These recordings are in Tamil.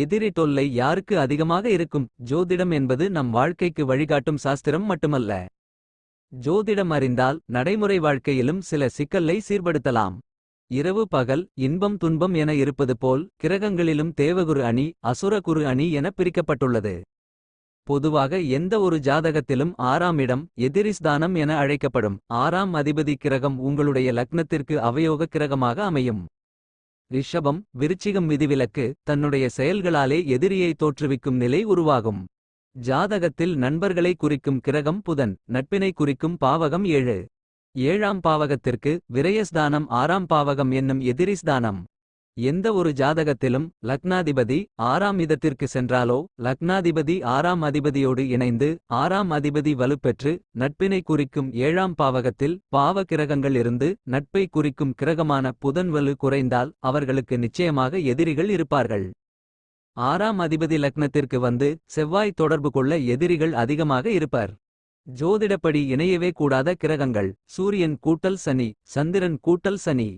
எதிரி தொல்லை யாருக்கு அதிகமாக இருக்கும் ஜோதிடம் என்பது நம் வாழ்க்கைக்கு வழிகாட்டும் சாஸ்திரம் மட்டுமல்ல. ஜோதிடம் அறிந்தால் நடைமுறை வாழ்க்கையிலும் சில சிக்கல்லை சீர்படுத்தலாம். இரவு பகல் இன்பம் துன்பம் என இருப்பது போல் கிரகங்களிலும் தேவகுரு அணி அசுரகுரு அணி என பிரிக்கப்பட்டுள்ளது. பொதுவாக எந்த ஒரு ஜாதகத்திலும் ஆறாம் இடம் எதிரிஸ்தானம் என அழைக்கப்படும். ஆறாம் அதிபதி கிரகம் உங்களுடைய லக்னத்திற்கு அவயோக கிரகமாக அமையும். ரிஷபம் விருச்சிகம் விதிவிலக்கு தன்னுடைய செயல்களாலே எதிரியை தோற்றுவிக்கும் நிலை உருவாகும். ஜாதகத்தில் நண்பர்களை குறிக்கும் கிரகம் புதன் நட்பினை குறிக்கும் பாவகம் ஏழு. ஏழாம் பாவகத்திற்கு விரயஸ்தானம் ஆறாம் பாவகம் என்னும் எதிரிஸ்தானம். எந்த ஒரு ஜாதகத்திலும் லக்னாதிபதி ஆறாம் இதத்திற்கு சென்றாலோ லக்னாதிபதி ஆறாம் அதிபதியோடு இணைந்து ஆறாம் அதிபதி வலுப்பெற்று நட்பினை குறிக்கும் ஏழாம் பாவகத்தில் பாவ கிரகங்கள் இருந்து நட்பை குறிக்கும் கிரகமான புதன் வலு குறைந்தால் அவர்களுக்கு நிச்சயமாக எதிரிகள் இருப்பார்கள். ஆறாம் அதிபதி லக்னத்திற்கு வந்து செவ்வாய் தொடர்பு கொள்ள எதிரிகள் அதிகமாக இருப்பர். ஜோதிடப்படி இணையவே கூடாத கிரகங்கள் சூரியன் கூட்டல் சனி சந்திரன் கூட்டல் சனி.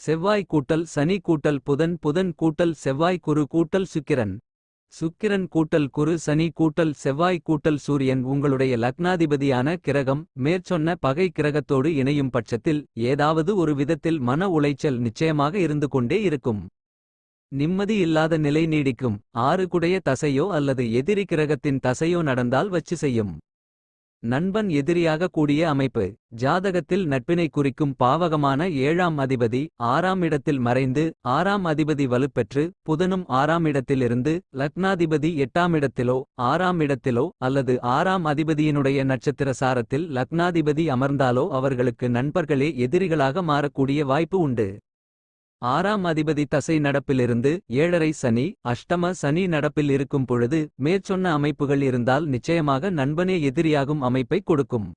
செவ்வாய் கூட்டல் சனி கூட்டல் புதன் புதன் கூட்டல் செவ்வாய் குரு கூட்டல் சுக்கிரன். சுக்கிரன் கூட்டல் குரு சனி கூட்டல் செவ்வாய் கூட்டல் சூரியன் உங்களுடைய லக்னாதிபதியான கிரகம் மேற்சொன்ன பகை கிரகத்தோடு இணையும் பட்சத்தில் ஏதாவது ஒரு விதத்தில் மன உளைச்சல் நிச்சயமாக இருந்து கொண்டே இருக்கும். நிம்மதி இல்லாத நிலை நீடிக்கும் ஆறு குடைய தசையோ அல்லது எதிரி கிரகத்தின் தசையோ நடந்தால் வச்சு செய்யும். நண்பன் எதிரியாக கூடிய அமைப்பு ஜாதகத்தில் நட்பினை குறிக்கும் பாவகமான ஏழாம் அதிபதி ஆறாம் இடத்தில் மறைந்து ஆறாம் அதிபதி வலுப்பெற்று புதனும் ஆறாம் இடத்திலிருந்து லக்னாதிபதி எட்டாம் இடத்திலோ ஆறாம் இடத்திலோ அல்லது ஆறாம் அதிபதியினுடைய நட்சத்திர சாரத்தில் லக்னாதிபதி அமர்ந்தாலோ அவர்களுக்கு நண்பர்களே எதிரிகளாக மாறக்கூடிய வாய்ப்பு உண்டு. ஆறாம் அதிபதி தசை நடப்பிலிருந்து ஏழரை சனி அஷ்டம சனி நடப்பில் இருக்கும் பொழுது மேற்சொன்ன அமைப்புகள் இருந்தால் நிச்சயமாக நண்பனே எதிரியாகும் அமைப்பைக் கொடுக்கும்.